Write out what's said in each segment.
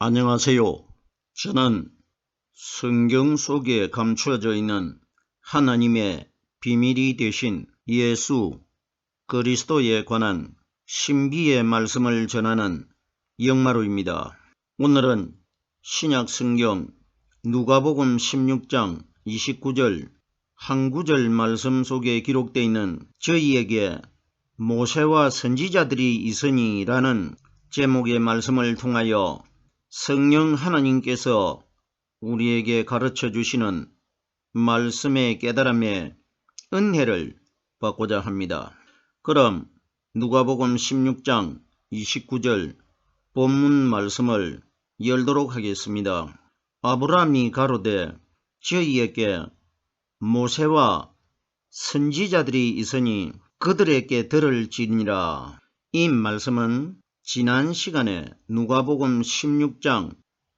안녕하세요. 저는 성경 속에 감추어져 있는 하나님의 비밀이 되신 예수 그리스도에 관한 신비의 말씀을 전하는 영마루입니다. 오늘은 신약 성경 누가복음 16장 29절 한 구절 말씀 속에 기록되어 있는 저희에게 모세와 선지자들이 있으니라는 제목의 말씀을 통하여 성령 하나님께서 우리에게 가르쳐 주시는 말씀의 깨달음의 은혜를 받고자 합니다. 그럼 누가복음 16장 29절 본문 말씀을 열도록 하겠습니다. 아브라함이 가로되 저희에게 모세와 선지자들이 있으니 그들에게 들을지니라. 이 말씀은 지난 시간에 누가복음 16장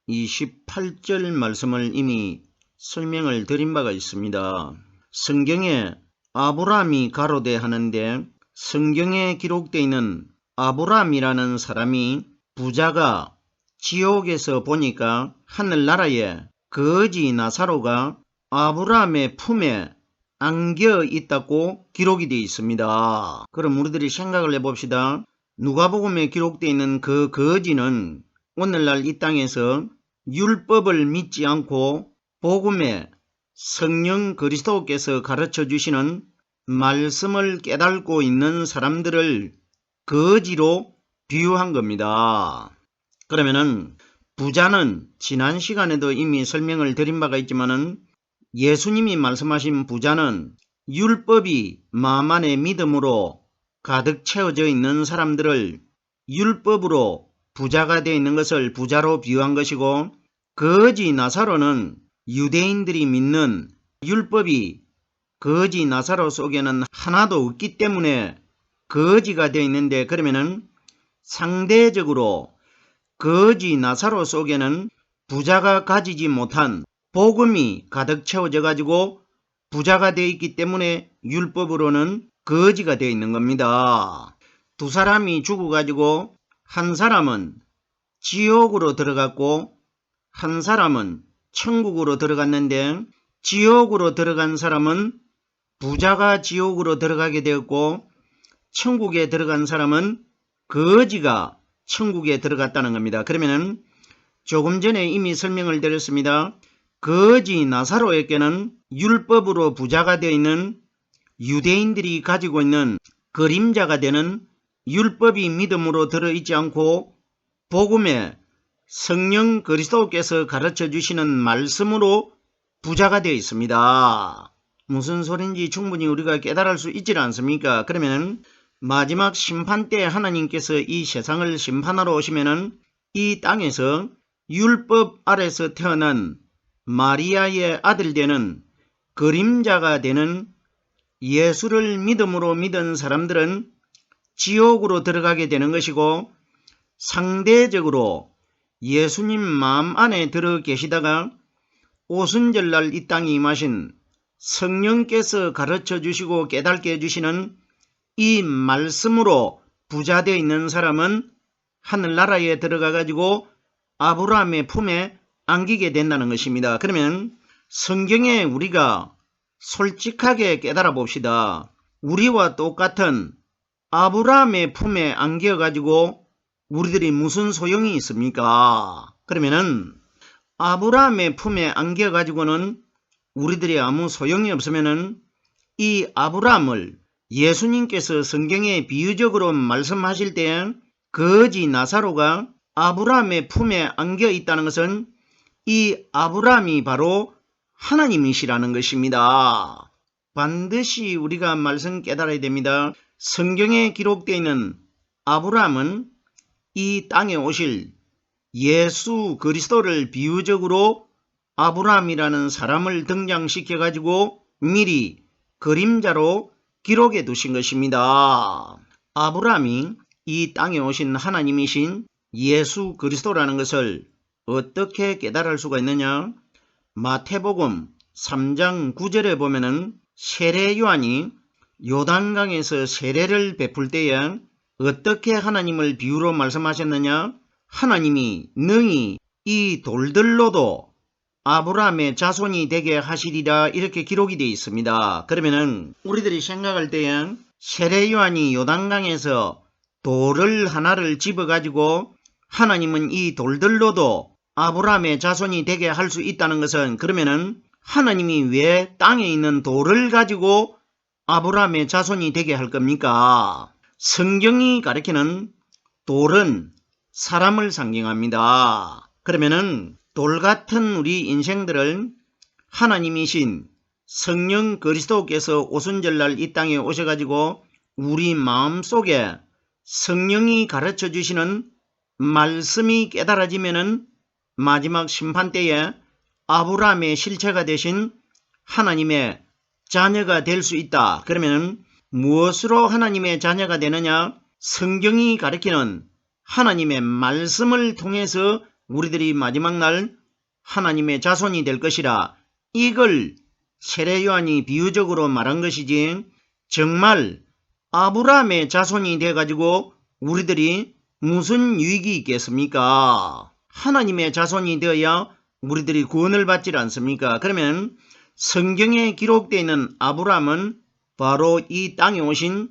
28절 말씀을 이미 설명을 드린 바가 있습니다. 성경에 아브라함이 가로되 하는데 성경에 기록되어 있는 아브라함이라는 사람이 부자가 지옥에서 보니까 하늘나라에 거지 나사로가 아브라함의 품에 안겨 있다고 기록이 되어 있습니다. 그럼 우리들이 생각을 해봅시다. 누가복음에 기록되어 있는 그 거지는 오늘날 이 땅에서 율법을 믿지 않고 복음에 성령 그리스도께서 가르쳐 주시는 말씀을 깨닫고 있는 사람들을 거지로 비유한 겁니다. 그러면은 부자는 지난 시간에도 이미 설명을 드린 바가 있지만은 예수님이 말씀하신 부자는 율법이 안에 믿음으로 가득 채워져 있는 사람들을 율법으로 부자가 되어 있는 것을 부자로 비유한 것이고 거지 나사로는 유대인들이 믿는 율법이 거지 나사로 속에는 하나도 없기 때문에 거지가 되어 있는데 그러면은 상대적으로 거지 나사로 속에는 부자가 가지지 못한 복음이 가득 채워져 가지고 부자가 되어 있기 때문에 율법으로는 거지가 되어 있는 겁니다. 두 사람이 죽어가지고 한 사람은 지옥으로 들어갔고 한 사람은 천국으로 들어갔는데 지옥으로 들어간 사람은 부자가 지옥으로 들어가게 되었고 천국에 들어간 사람은 거지가 천국에 들어갔다는 겁니다. 그러면은 조금 전에 이미 설명을 드렸습니다. 거지 나사로에게는 율법으로 부자가 되어 있는 유대인들이 가지고 있는 그림자가 되는 율법이 믿음으로 들어있지 않고 복음에 성령 그리스도께서 가르쳐 주시는 말씀으로 부자가 되어 있습니다. 무슨 소린지 충분히 우리가 깨달을 수 있지 않습니까? 그러면 마지막 심판 때 하나님께서 이 세상을 심판하러 오시면은 이 땅에서 율법 아래서 태어난 마리아의 아들 되는 그림자가 되는 예수를 믿음으로 믿은 사람들은 지옥으로 들어가게 되는 것이고 상대적으로 예수님 마음 안에 들어 계시다가 오순절날 이 땅에 임하신 성령께서 가르쳐 주시고 깨닫게 해주시는 이 말씀으로 부자되어 있는 사람은 하늘나라에 들어가 가지고 아브라함의 품에 안기게 된다는 것입니다. 그러면 성경에 우리가 솔직하게 깨달아 봅시다. 우리와 똑같은 아브라함의 품에 안겨 가지고 우리들이 무슨 소용이 있습니까? 그러면은 아브라함의 품에 안겨 가지고는 우리들이 아무 소용이 없으면은 이 아브라함을 예수님께서 성경에 비유적으로 말씀하실 때 거지 나사로가 아브라함의 품에 안겨 있다는 것은 이 아브라함이 바로 하나님이시라는 것입니다. 반드시 우리가 말씀 깨달아야 됩니다. 성경에 기록되어 있는 아브라함은 이 땅에 오실 예수 그리스도를 비유적으로 아브라함이라는 사람을 등장시켜 가지고 미리 그림자로 기록해 두신 것입니다. 아브라함이 이 땅에 오신 하나님이신 예수 그리스도라는 것을 어떻게 깨달을 수가 있느냐? 마태복음 3장 9절에 보면은 세례 요한이 요단강에서 세례를 베풀 때에 어떻게 하나님을 비유로 말씀하셨느냐? 하나님이 능히 이 돌들로도 아브라함의 자손이 되게 하시리라 이렇게 기록이 되어 있습니다. 그러면은 우리들이 생각할 때에 세례 요한이 요단강에서 돌을 하나를 집어 가지고 하나님은 이 돌들로도 아브라함의 자손이 되게 할 수 있다는 것은 그러면은 하나님이 왜 땅에 있는 돌을 가지고 아브라함의 자손이 되게 할 겁니까? 성경이 가리키는 돌은 사람을 상징합니다. 그러면은 돌 같은 우리 인생들을 하나님이신 성령 그리스도께서 오순절날 이 땅에 오셔가지고 우리 마음 속에 성령이 가르쳐 주시는 말씀이 깨달아지면은 마지막 심판 때에 아브라함의 실체가 되신 하나님의 자녀가 될 수 있다. 그러면 무엇으로 하나님의 자녀가 되느냐? 성경이 가리키는 하나님의 말씀을 통해서 우리들이 마지막 날 하나님의 자손이 될 것이라 이걸 세례 요한이 비유적으로 말한 것이지 정말 아브라함의 자손이 돼 가지고 우리들이 무슨 유익이 있겠습니까? 하나님의 자손이 되어야 우리들이 구원을 받지 않습니까? 그러면 성경에 기록되어 있는 아브라함은 바로 이 땅에 오신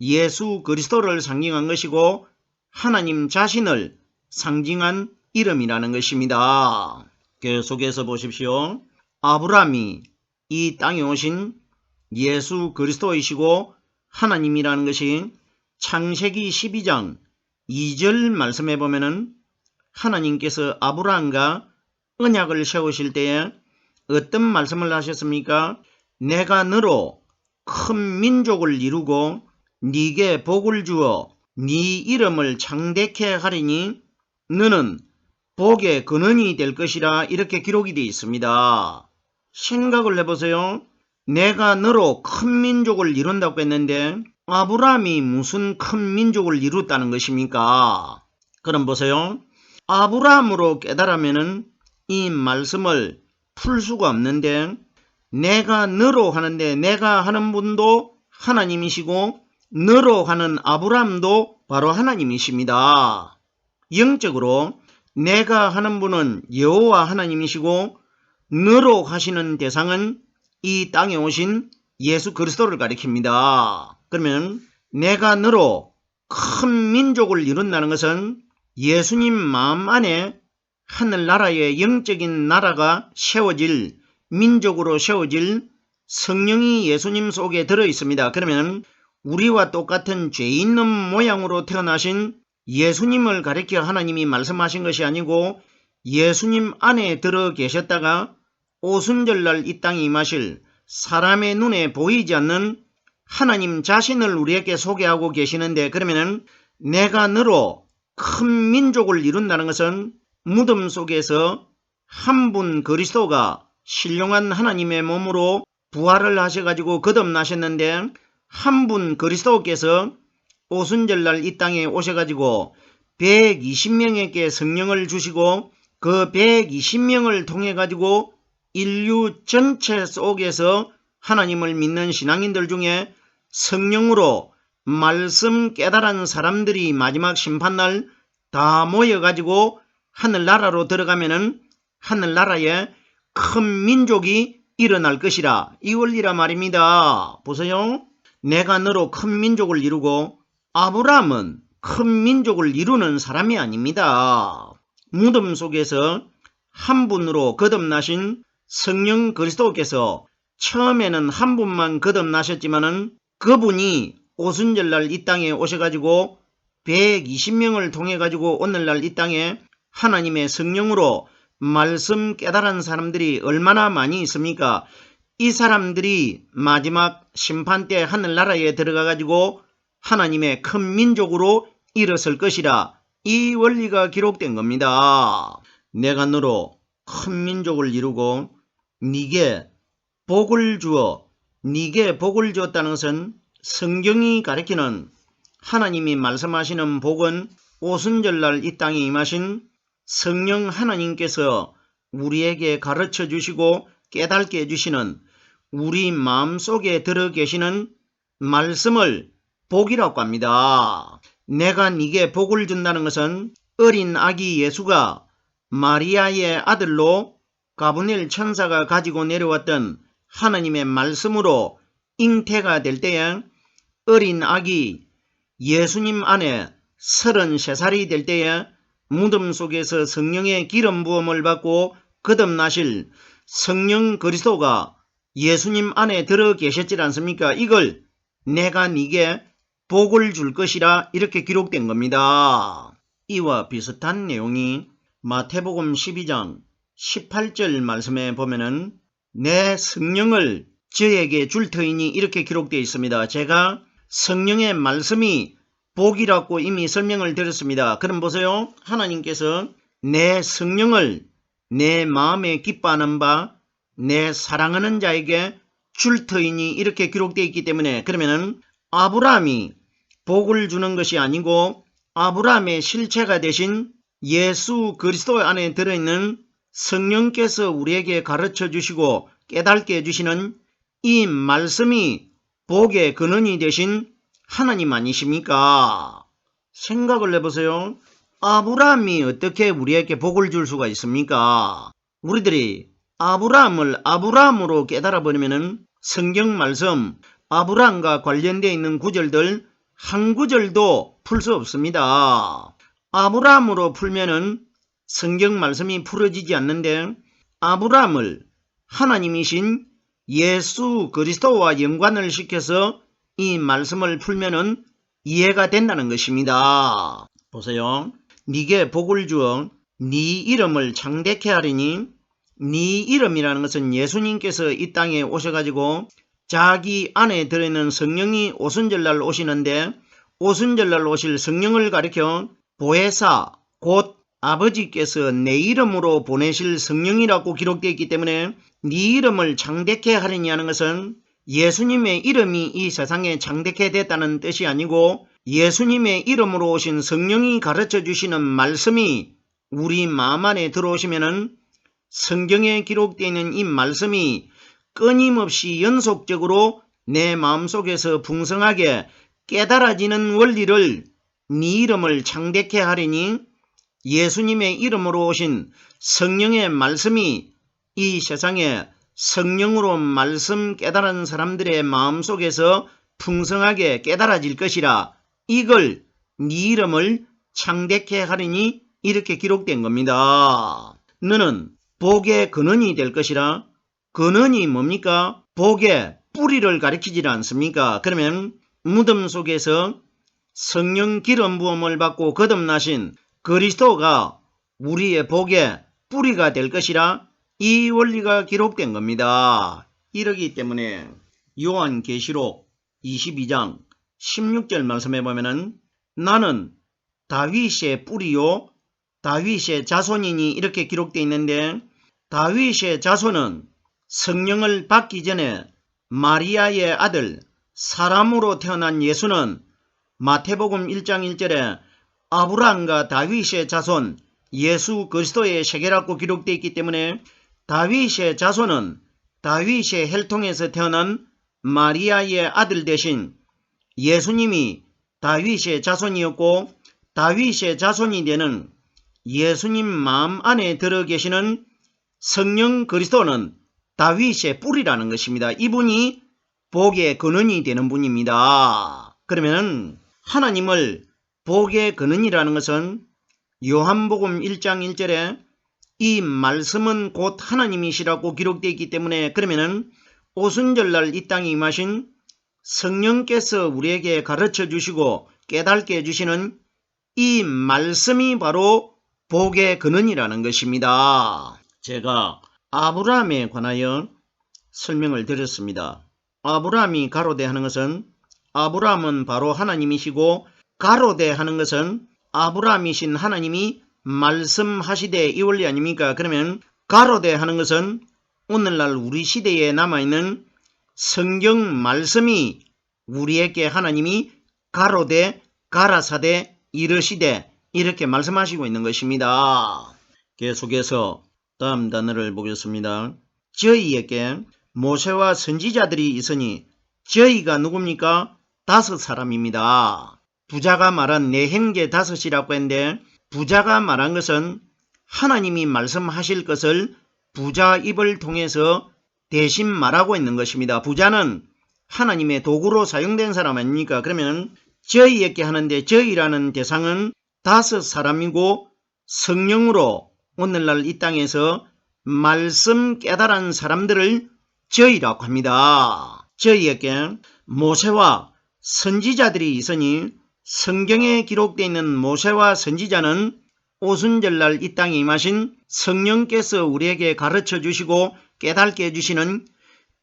예수 그리스도를 상징한 것이고 하나님 자신을 상징한 이름이라는 것입니다. 계속해서 보십시오. 아브라함이 이 땅에 오신 예수 그리스도이시고 하나님이라는 것이 창세기 12장 2절 말씀해 보면은 하나님께서 아브라함과 언약을 세우실 때에 어떤 말씀을 하셨습니까? 내가 너로 큰 민족을 이루고 네게 복을 주어 네 이름을 창대케 하리니 너는 복의 근원이 될 것이라 이렇게 기록이 되어 있습니다. 생각을 해보세요. 내가 너로 큰 민족을 이룬다고 했는데 아브라함이 무슨 큰 민족을 이뤘다는 것입니까? 그럼 보세요. 아브라함으로 깨달으면은 이 말씀을 풀 수가 없는데 내가 너로 하는데 내가 하는 분도 하나님이시고 너로 하는 아브라함도 바로 하나님이십니다. 영적으로 내가 하는 분은 여호와 하나님이시고 너로 하시는 대상은 이 땅에 오신 예수 그리스도를 가리킵니다. 그러면 내가 너로 큰 민족을 이룬다는 것은 예수님 마음 안에 하늘나라의 영적인 나라가 세워질 민족으로 세워질 성령이 예수님 속에 들어 있습니다. 그러면 우리와 똑같은 죄 있는 모양으로 태어나신 예수님을 가리켜 하나님이 말씀하신 것이 아니고 예수님 안에 들어 계셨다가 오순절날 이 땅에 임하실 사람의 눈에 보이지 않는 하나님 자신을 우리에게 소개하고 계시는데 그러면은 내가 너로 큰 민족을 이룬다는 것은 무덤 속에서 한 분 그리스도가 신령한 하나님의 몸으로 부활을 하셔가지고 거듭나셨는데 한 분 그리스도께서 오순절날 이 땅에 오셔가지고 120명에게 성령을 주시고 그 120명을 통해 가지고 인류 전체 속에서 하나님을 믿는 신앙인들 중에 성령으로 말씀 깨달은 사람들이 마지막 심판날 다 모여가지고 하늘나라로 들어가면은 하늘나라에 큰 민족이 일어날 것이라 이 원리라 말입니다. 보세요. 내가 너로 큰 민족을 이루고 아브라함은 큰 민족을 이루는 사람이 아닙니다. 무덤 속에서 한 분으로 거듭나신 성령 그리스도께서 처음에는 한 분만 거듭나셨지만은 그분이 오순절날 이 땅에 오셔가지고 120명을 통해 가지고 오늘날 이 땅에 하나님의 성령으로 말씀 깨달은 사람들이 얼마나 많이 있습니까? 이 사람들이 마지막 심판 때 하늘나라에 들어가 가지고 하나님의 큰 민족으로 일어설 것이라 이 원리가 기록된 겁니다. 내가 너로 큰 민족을 이루고 네게 복을 주어 네게 복을 주었다는 것은 성경이 가리키는 하나님이 말씀하시는 복은 오순절날 이 땅에 임하신 성령 하나님께서 우리에게 가르쳐 주시고 깨닫게 해주시는 우리 마음 속에 들어 계시는 말씀을 복이라고 합니다. 내가 네게 복을 준다는 것은 어린 아기 예수가 마리아의 아들로 가브넬 천사가 가지고 내려왔던 하나님의 말씀으로 잉태가 될 때에 어린 아기 예수님 안에 33살이 될 때에 무덤 속에서 성령의 기름 부음을 받고 거듭나실 성령 그리스도가 예수님 안에 들어 계셨지 않습니까? 이걸 내가 네게 복을 줄 것이라 이렇게 기록된 겁니다. 이와 비슷한 내용이 마태복음 12장 18절 말씀에 보면은 내 성령을 저에게 줄 터이니 이렇게 기록되어 있습니다. 제가 성령의 말씀이 복이라고 이미 설명을 드렸습니다. 그럼 보세요. 하나님께서 내 성령을 내 마음에 기뻐하는 바 내 사랑하는 자에게 줄 터이니 이렇게 기록되어 있기 때문에 그러면은 아브라함이 복을 주는 것이 아니고 아브라함의 실체가 되신 예수 그리스도 안에 들어있는 성령께서 우리에게 가르쳐 주시고 깨닫게 해주시는 이 말씀이 복의 근원이 되신 하나님 아니십니까? 생각을 해보세요. 아브라함이 어떻게 우리에게 복을 줄 수가 있습니까? 우리들이 아브라함을 아브라함으로 깨달아 버리면은 성경 말씀 아브라함과 관련되어 있는 구절들 한 구절도 풀 수 없습니다. 아브라함으로 풀면은 성경 말씀이 풀어지지 않는데 아브라함을 하나님이신 예수 그리스도와 연관을 시켜서 이 말씀을 풀면은 이해가 된다는 것입니다. 보세요. 네게 복을 주어 네 이름을 창대케 하리니 네 이름이라는 것은 예수님께서 이 땅에 오셔가지고 자기 안에 들어있는 성령이 오순절날 오시는데 오순절날 오실 성령을 가리켜 보혜사 곧 아버지께서 내 이름으로 보내실 성령이라고 기록되어 있기 때문에 네 이름을 창대케 하리니 하는 것은 예수님의 이름이 이 세상에 창대케 됐다는 뜻이 아니고 예수님의 이름으로 오신 성령이 가르쳐 주시는 말씀이 우리 마음 안에 들어오시면은 성경에 기록되어 있는 이 말씀이 끊임없이 연속적으로 내 마음속에서 풍성하게 깨달아지는 원리를 네 이름을 창대케 하리니 예수님의 이름으로 오신 성령의 말씀이 이 세상에 성령으로 말씀 깨달은 사람들의 마음속에서 풍성하게 깨달아질 것이라 이걸 네 이름을 창대케 하리니 이렇게 기록된 겁니다. 너는 복의 근원이 될 것이라 근원이 뭡니까? 복의 뿌리를 가리키지 않습니까? 그러면 무덤 속에서 성령 기름 부음을 받고 거듭나신 그리스도가 우리의 복의 뿌리가 될 것이라 이 원리가 기록된 겁니다. 이러기 때문에 요한계시록 22장 16절 말씀해 보면은 나는 다윗의 뿌리요 다윗의 자손이니 이렇게 기록되어 있는데 다윗의 자손은 성령을 받기 전에 마리아의 아들 사람으로 태어난 예수는 마태복음 1장 1절에 아브라함과 다윗의 자손 예수 그리스도의 세계라고 기록되어 있기 때문에 다윗의 자손은 다윗의 혈통에서 태어난 마리아의 아들 대신 예수님이 다윗의 자손이었고 다윗의 자손이 되는 예수님 마음 안에 들어 계시는 성령 그리스도는 다윗의 뿌리라는 것입니다. 이분이 복의 근원이 되는 분입니다. 그러면 하나님을 복의 근원이라는 것은 요한복음 1장 1절에 이 말씀은 곧 하나님이시라고 기록되어 있기 때문에 그러면은 오순절날 이 땅에 임하신 성령께서 우리에게 가르쳐 주시고 깨닫게 해주시는 이 말씀이 바로 복의 근원이라는 것입니다. 제가 아브라함에 관하여 설명을 드렸습니다. 아브라함이 가로대 하는 것은 아브라함은 바로 하나님이시고 가로대 하는 것은 아브라함이신 하나님이 말씀하시되 이 원리 아닙니까? 그러면 가로대 하는 것은 오늘날 우리 시대에 남아있는 성경 말씀이 우리에게 하나님이 가로대 가라사대 이르시되 이렇게 말씀하시고 있는 것입니다. 계속해서 다음 단어를 보겠습니다. 저희에게 모세와 선지자들이 있으니 저희가 누굽니까? 다섯 사람입니다. 부자가 말한 내 형제 다섯이라고 했는데 부자가 말한 것은 하나님이 말씀하실 것을 부자 입을 통해서 대신 말하고 있는 것입니다. 부자는 하나님의 도구로 사용된 사람 아닙니까? 그러면 저희에게 하는데 저희라는 대상은 다섯 사람이고 성령으로 오늘날 이 땅에서 말씀 깨달은 사람들을 저희라고 합니다. 저희에게 모세와 선지자들이 있으니 성경에 기록되어 있는 모세와 선지자는 오순절날 이 땅에 임하신 성령께서 우리에게 가르쳐 주시고 깨닫게 해주시는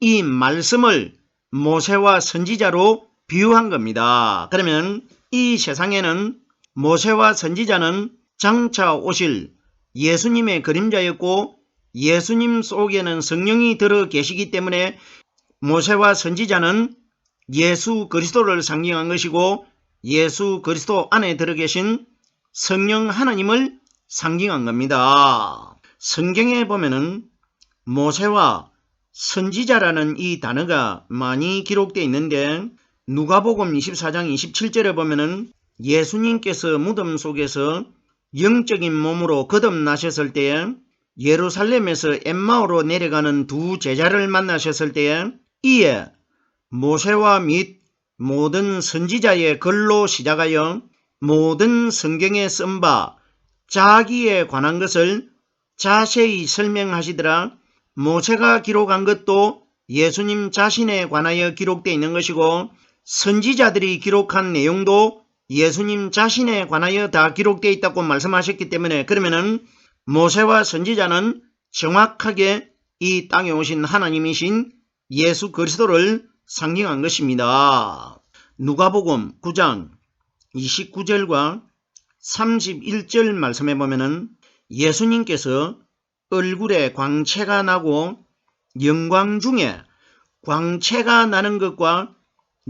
이 말씀을 모세와 선지자로 비유한 겁니다. 그러면 이 세상에는 모세와 선지자는 장차 오실 예수님의 그림자였고 예수님 속에는 성령이 들어 계시기 때문에 모세와 선지자는 예수 그리스도를 상징한 것이고 예수 그리스도 안에 들어 계신 성령 하나님을 상징한 겁니다. 성경에 보면은 모세와 선지자라는 이 단어가 많이 기록되어 있는데 누가복음 24장 27절에 보면은 예수님께서 무덤 속에서 영적인 몸으로 거듭나셨을 때에 예루살렘에서 엠마오로 내려가는 두 제자를 만나셨을 때에 이에 모세와 및 모든 선지자의 글로 시작하여 모든 성경에 쓴 바 자기에 관한 것을 자세히 설명하시더라. 모세가 기록한 것도 예수님 자신에 관하여 기록되어 있는 것이고 선지자들이 기록한 내용도 예수님 자신에 관하여 다 기록되어 있다고 말씀하셨기 때문에 그러면은 모세와 선지자는 정확하게 이 땅에 오신 하나님이신 예수 그리스도를 상징한 것입니다. 누가복음 9장 29절과 31절 말씀해 보면은 예수님께서 얼굴에 광채가 나고 영광 중에 광채가 나는 것과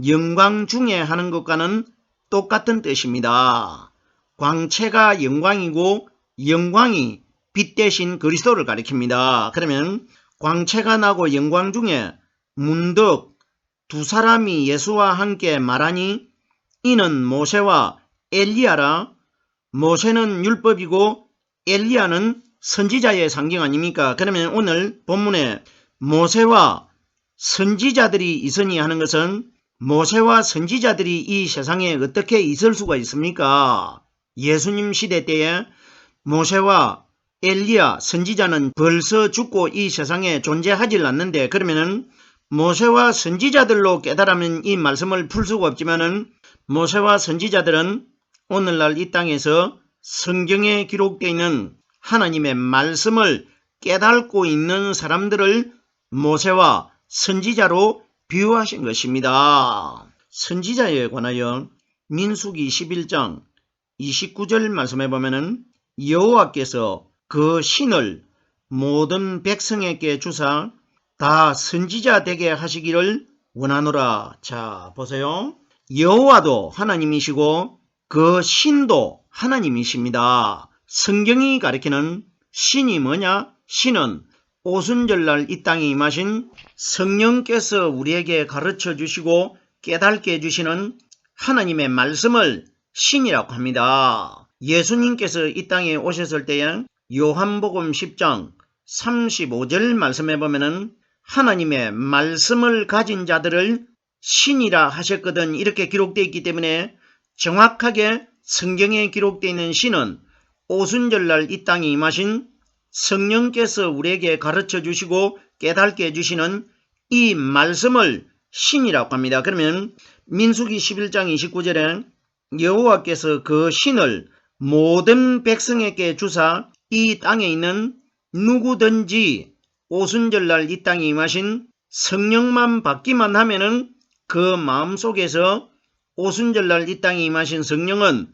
영광 중에 하는 것과는 똑같은 뜻입니다. 광채가 영광이고 영광이 빛 대신 그리스도를 가리킵니다. 그러면 광채가 나고 영광 중에 문득 두 사람이 예수와 함께 말하니 이는 모세와 엘리야라 모세는 율법이고 엘리야는 선지자의 상징 아닙니까? 그러면 오늘 본문에 모세와 선지자들이 있으니 하는 것은 모세와 선지자들이 이 세상에 어떻게 있을 수가 있습니까? 예수님 시대 때에 모세와 엘리야 선지자는 벌써 죽고 이 세상에 존재하지 않는데 그러면은 모세와 선지자들로 깨달으면 이 말씀을 풀 수가 없지만은 모세와 선지자들은 오늘날 이 땅에서 성경에 기록되어 있는 하나님의 말씀을 깨닫고 있는 사람들을 모세와 선지자로 비유하신 것입니다. 선지자에 관하여 민수기 11장 29절 말씀해 보면은 여호와께서 그 신을 모든 백성에게 주사 다 선지자 되게 하시기를 원하노라. 자, 보세요. 여호와도 하나님이시고 그 신도 하나님이십니다. 성경이 가리키는 신이 뭐냐? 신은 오순절날 이 땅에 임하신 성령께서 우리에게 가르쳐 주시고 깨닫게 해주시는 하나님의 말씀을 신이라고 합니다. 예수님께서 이 땅에 오셨을 때에 요한복음 10장 35절 말씀해 보면은 하나님의 말씀을 가진 자들을 신이라 하셨거든 이렇게 기록되어 있기 때문에 정확하게 성경에 기록되어 있는 신은 오순절날 이 땅에 임하신 성령께서 우리에게 가르쳐 주시고 깨닫게 해주시는 이 말씀을 신이라고 합니다. 그러면 민수기 11장 29절에 여호와께서 그 신을 모든 백성에게 주사 이 땅에 있는 누구든지 오순절날 이 땅에 임하신 성령만 받기만 하면은 그 마음속에서 오순절날 이 땅에 임하신 성령은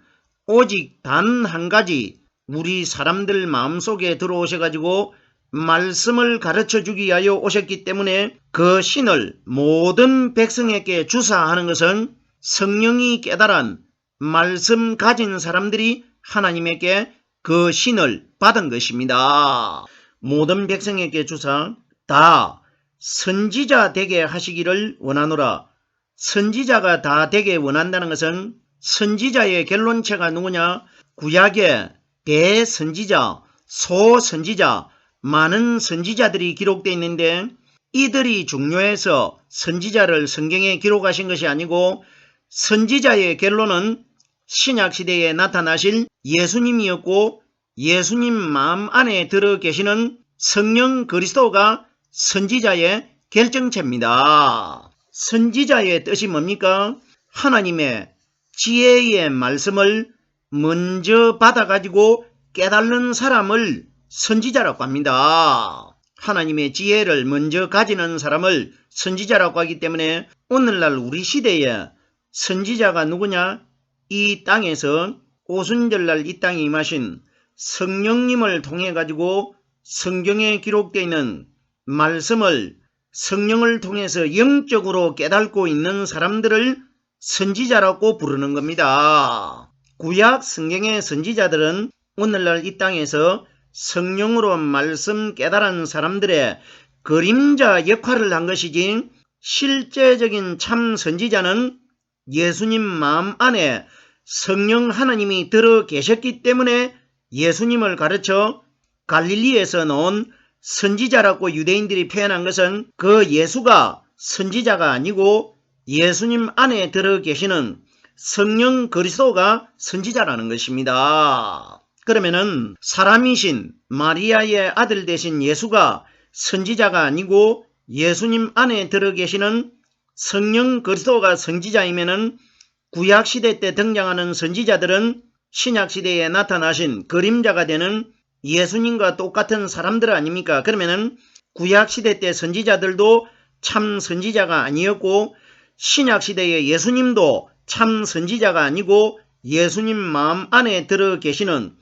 오직 단 한 가지 우리 사람들 마음속에 들어오셔가지고 말씀을 가르쳐 주기 위하여 오셨기 때문에 그 신을 모든 백성에게 주사하는 것은 성령이 깨달은 말씀 가진 사람들이 하나님에게 그 신을 받은 것입니다. 모든 백성에게 주사 다 선지자 되게 하시기를 원하노라. 선지자가 다 되게 원한다는 것은 선지자의 결론체가 누구냐? 구약의 대선지자 소선지자, 많은 선지자들이 기록되어 있는데 이들이 중요해서 선지자를 성경에 기록하신 것이 아니고 선지자의 결론은 신약시대에 나타나실 예수님이었고 예수님 마음 안에 들어 계시는 성령 그리스도가 선지자의 결정체입니다. 선지자의 뜻이 뭡니까? 하나님의 지혜의 말씀을 먼저 받아가지고 깨달는 사람을 선지자라고 합니다. 하나님의 지혜를 먼저 가지는 사람을 선지자라고 하기 때문에 오늘날 우리 시대에 선지자가 누구냐? 이 땅에서 오순절날 이 땅에 임하신 성령님을 통해 가지고 성경에 기록되어 있는 말씀을 성령을 통해서 영적으로 깨닫고 있는 사람들을 선지자라고 부르는 겁니다. 구약 성경의 선지자들은 오늘날 이 땅에서 성령으로 말씀 깨달은 사람들의 그림자 역할을 한 것이지 실제적인 참 선지자는 예수님 마음 안에 성령 하나님이 들어 계셨기 때문에 예수님을 가르쳐 갈릴리에서 나온 선지자라고 유대인들이 표현한 것은 그 예수가 선지자가 아니고 예수님 안에 들어 계시는 성령 그리스도가 선지자라는 것입니다. 그러면은 사람이신 마리아의 아들 되신 예수가 선지자가 아니고 예수님 안에 들어 계시는 성령 그리스도가 선지자이면은 구약 시대 때 등장하는 선지자들은 신약 시대에 나타나신 그림자가 되는 예수님과 똑같은 사람들 아닙니까? 그러면은 구약 시대 때 선지자들도 참 선지자가 아니었고 신약 시대의 예수님도 참 선지자가 아니고 예수님 마음 안에 들어 계시는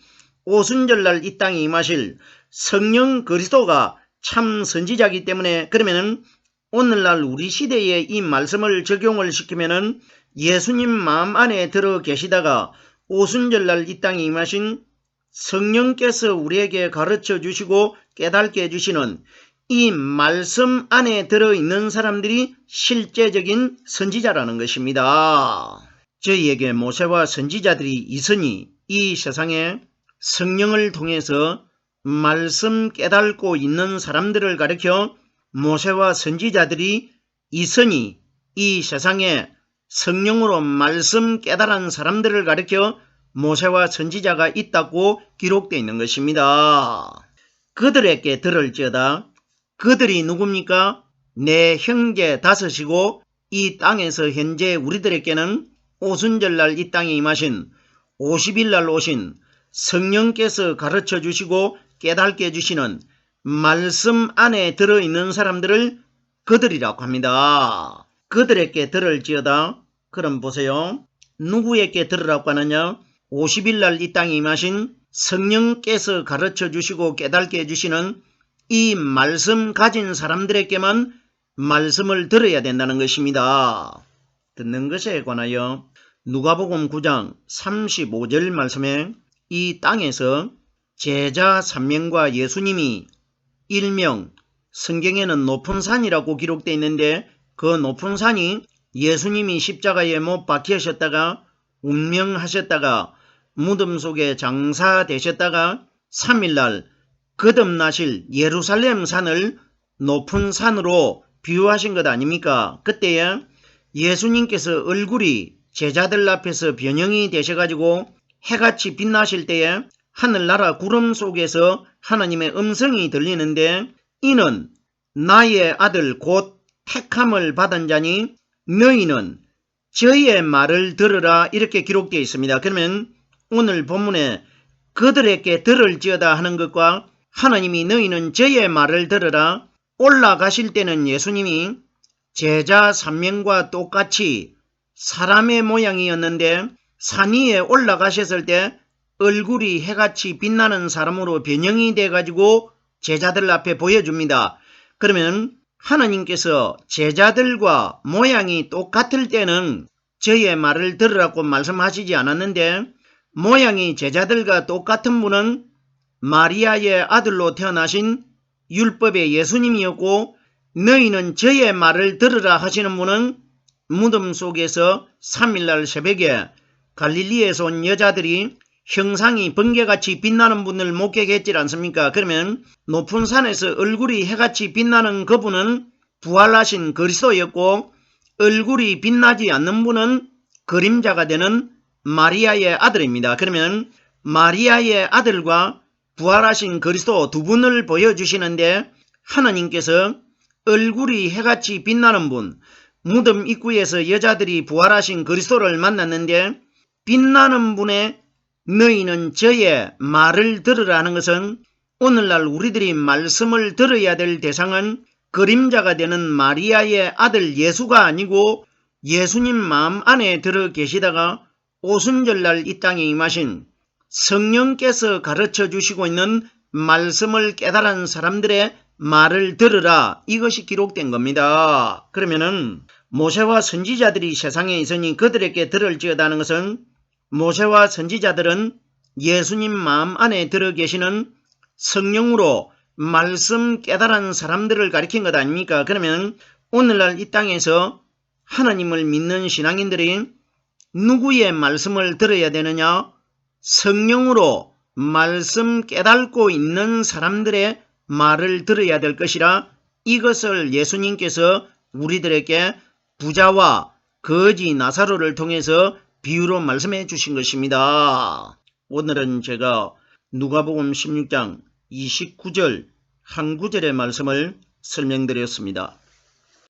오순절날 이 땅에 임하실 성령 그리스도가 참 선지자이기 때문에 그러면은 오늘날 우리 시대에 이 말씀을 적용을 시키면은 예수님 마음 안에 들어 계시다가 오순절날 이 땅에 임하신 성령께서 우리에게 가르쳐 주시고 깨닫게 해주시는 이 말씀 안에 들어있는 사람들이 실제적인 선지자라는 것입니다. 저희에게 모세와 선지자들이 있으니 이 세상에 성령을 통해서 말씀 깨닫고 있는 사람들을 가리켜 모세와 선지자들이 있으니 이 세상에 성령으로 말씀 깨달은 사람들을 가리켜 모세와 선지자가 있다고 기록되어 있는 것입니다. 그들에게 들을지어다 그들이 누굽니까? 내 형제 다섯이고 이 땅에서 현재 우리들에게는 오순절날 이 땅에 임하신 50일날 오신 성령께서 가르쳐 주시고 깨닫게 해주시는 말씀 안에 들어있는 사람들을 그들이라고 합니다. 그들에게 들을지어다. 그럼 보세요. 누구에게 들으라고 하느냐? 50일 날 이 땅에 임하신 성령께서 가르쳐 주시고 깨닫게 해주시는 이 말씀 가진 사람들에게만 말씀을 들어야 된다는 것입니다. 듣는 것에 관하여 누가복음 9장 35절 말씀에 이 땅에서 제자 3명과 예수님이 일명 성경에는 높은 산이라고 기록되어 있는데 그 높은 산이 예수님이 십자가에 못 박히셨다가 운명하셨다가 무덤 속에 장사되셨다가 3일날 거듭나실 예루살렘 산을 높은 산으로 비유하신 것 아닙니까? 그때에 예수님께서 얼굴이 제자들 앞에서 변형이 되셔가지고 해같이 빛나실 때에 하늘나라 구름 속에서 하나님의 음성이 들리는데 이는 나의 아들 곧 택함을 받은 자니 너희는 저희의 말을 들으라 이렇게 기록되어 있습니다. 그러면 오늘 본문에 그들에게 들을지어다 하는 것과 하나님이 너희는 저의 말을 들으라 올라가실 때는 예수님이 제자 3명과 똑같이 사람의 모양이었는데 산 위에 올라가셨을 때 얼굴이 해같이 빛나는 사람으로 변형이 돼가지고 제자들 앞에 보여줍니다. 그러면 하나님께서 제자들과 모양이 똑같을 때는 저의 말을 들으라고 말씀하시지 않았는데 모양이 제자들과 똑같은 분은 마리아의 아들로 태어나신 율법의 예수님이었고 너희는 저의 말을 들으라 하시는 분은 무덤 속에서 3일날 새벽에 갈릴리에서 온 여자들이 형상이 번개같이 빛나는 분을 목격했지 않습니까? 그러면 높은 산에서 얼굴이 해같이 빛나는 그분은 부활하신 그리스도였고 얼굴이 빛나지 않는 분은 그림자가 되는 마리아의 아들입니다. 그러면 마리아의 아들과 부활하신 그리스도 두 분을 보여주시는데 하나님께서 얼굴이 해같이 빛나는 분, 무덤 입구에서 여자들이 부활하신 그리스도를 만났는데 빛나는 분의 너희는 저의 말을 들으라는 것은 오늘날 우리들이 말씀을 들어야 될 대상은 그림자가 되는 마리아의 아들 예수가 아니고 예수님 마음 안에 들어 계시다가 오순절날 이 땅에 임하신 성령께서 가르쳐 주시고 있는 말씀을 깨달은 사람들의 말을 들으라 이것이 기록된 겁니다. 그러면은 모세와 선지자들이 세상에 있으니 그들에게 들을지어다는 것은 모세와 선지자들은 예수님 마음 안에 들어 계시는 성령으로 말씀 깨달은 사람들을 가리킨 것 아닙니까? 그러면 오늘날 이 땅에서 하나님을 믿는 신앙인들이 누구의 말씀을 들어야 되느냐? 성령으로 말씀 깨닫고 있는 사람들의 말을 들어야 될 것이라 이것을 예수님께서 우리들에게 부자와 거지 나사로를 통해서 비유로 말씀해 주신 것입니다. 오늘은 제가 누가복음 16장 29절 한 구절의 말씀을 설명드렸습니다.